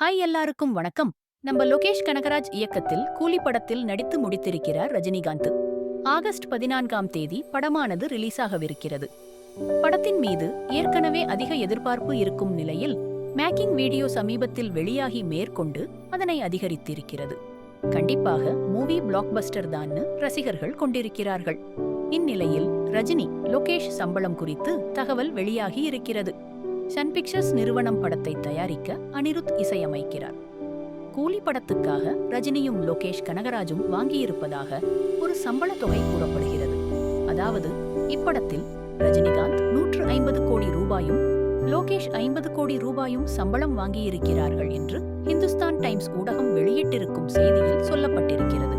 Hi எல்லாருக்கும் வணக்கம். நம்ம லோகேஷ் கனகராஜ் இயக்கத்தில் கூலி படத்தில் நடித்து முடித்திருக்கிறார் ரஜினிகாந்த். ஆகஸ்ட் பதினான்காம் தேதி படமானது ரிலீஸ் ஆகவிருக்கிறது படத்தின் மீது ஏற்கனவே அதிக எதிர்பார்ப்பு இருக்கும் நிலையில் மேக்கிங் வீடியோ சமீபத்தில் வெளியாகி மேற்கொண்டு அதனை அதிகரித்திருக்கிறது. கண்டிப்பாக மூவி பிளாக்பஸ்டர் தான்னு ரசிகர்கள் கொண்டிருக்கிறார்கள். இந்நிலையில் ரஜினி லோகேஷ் சம்பளம் குறித்து தகவல் வெளியாகி இருக்கிறது. சன் பிக்சர்ஸ் நிறுவனம் படத்தை தயாரிக்க அனிருத் இசையமைக்கிறார். கூலி படத்துக்காக ரஜினியும் லோகேஷ் கனகராஜும் வாங்கியிருப்பதாக ஒரு சம்பள தொகை கூறப்படுகிறது. அதாவது இப்படத்தில் ரஜினிகாந்த் நூற்று ஐம்பது கோடி ரூபாயும் லோகேஷ் ஐம்பது கோடி ரூபாயும் சம்பளம் வாங்கியிருக்கிறார்கள் என்று இந்துஸ்தான் டைம்ஸ் ஊடகம் வெளியிட்டிருக்கும் செய்தியில் சொல்லப்பட்டிருக்கிறது.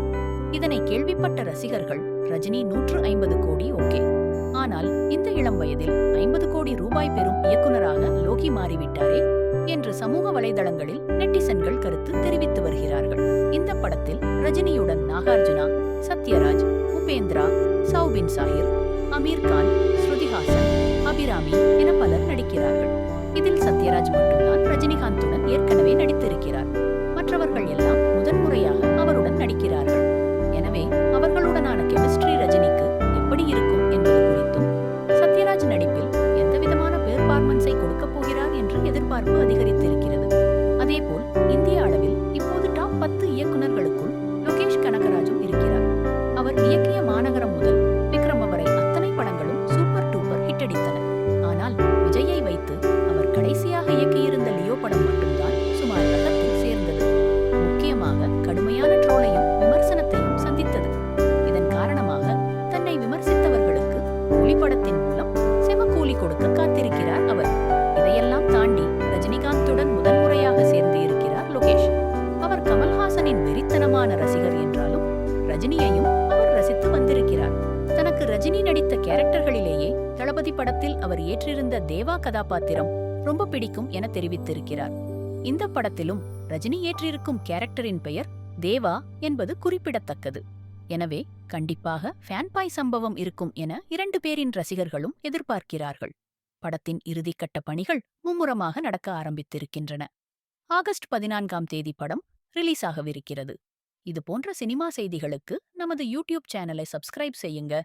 இதனை கேள்விப்பட்ட ரசிகர்கள் ரஜினி நூற்று ஐம்பது கோடி ஓகே. ஆனால் இந்த இளம் வயதில் ஐம்பது கோடி ரூபாய் பெறும் இயக்குநராக லோகி மாறிவிட்டாரே என்று சமூக வலைதளங்களில் நெட்டிசன்கள் கருத்து தெரிவித்து வருகிறார்கள். இந்த படத்தில் ரஜினியுடன் நாகார்ஜுனா சத்யராஜ் உபேந்திரா சௌபின் சாஹிர் அமீர் கான் ஸ்ருதிஹாசன் அபிராமி என பலர் நடிக்கிறார்கள். இதில் சத்யராஜ் மட்டும்தான் ரஜினிகாந்துடன் ஏற்கனவே அதேபோல் இந்திய கேரக்டர்களிலேயே தளபதி படத்தில் அவர் ஏற்றிருந்த தேவா கதாபாத்திரம் ரொம்ப பிடிக்கும் என தெரிவித்திருக்கிறார். இந்த படத்திலும் ரஜினி ஏற்றிருக்கும் கேரக்டரின் பெயர் தேவா என்பது குறிப்பிடத்தக்கது. எனவே கண்டிப்பாக ஃபேன்பாய் சம்பவம் இருக்கும் என இரண்டு பேரின் ரசிகர்களும் எதிர்பார்க்கிறார்கள். படத்தின் இறுதிக்கட்ட பணிகள் மும்முரமாக நடக்க ஆரம்பித்திருக்கின்றன. ஆகஸ்ட் பதினான்காம் தேதி படம் ரிலீஸ் ஆகவிருக்கிறது இதுபோன்ற சினிமா செய்திகளுக்கு நமது யூடியூப் சேனலை சப்ஸ்கிரைப் செய்யுங்க.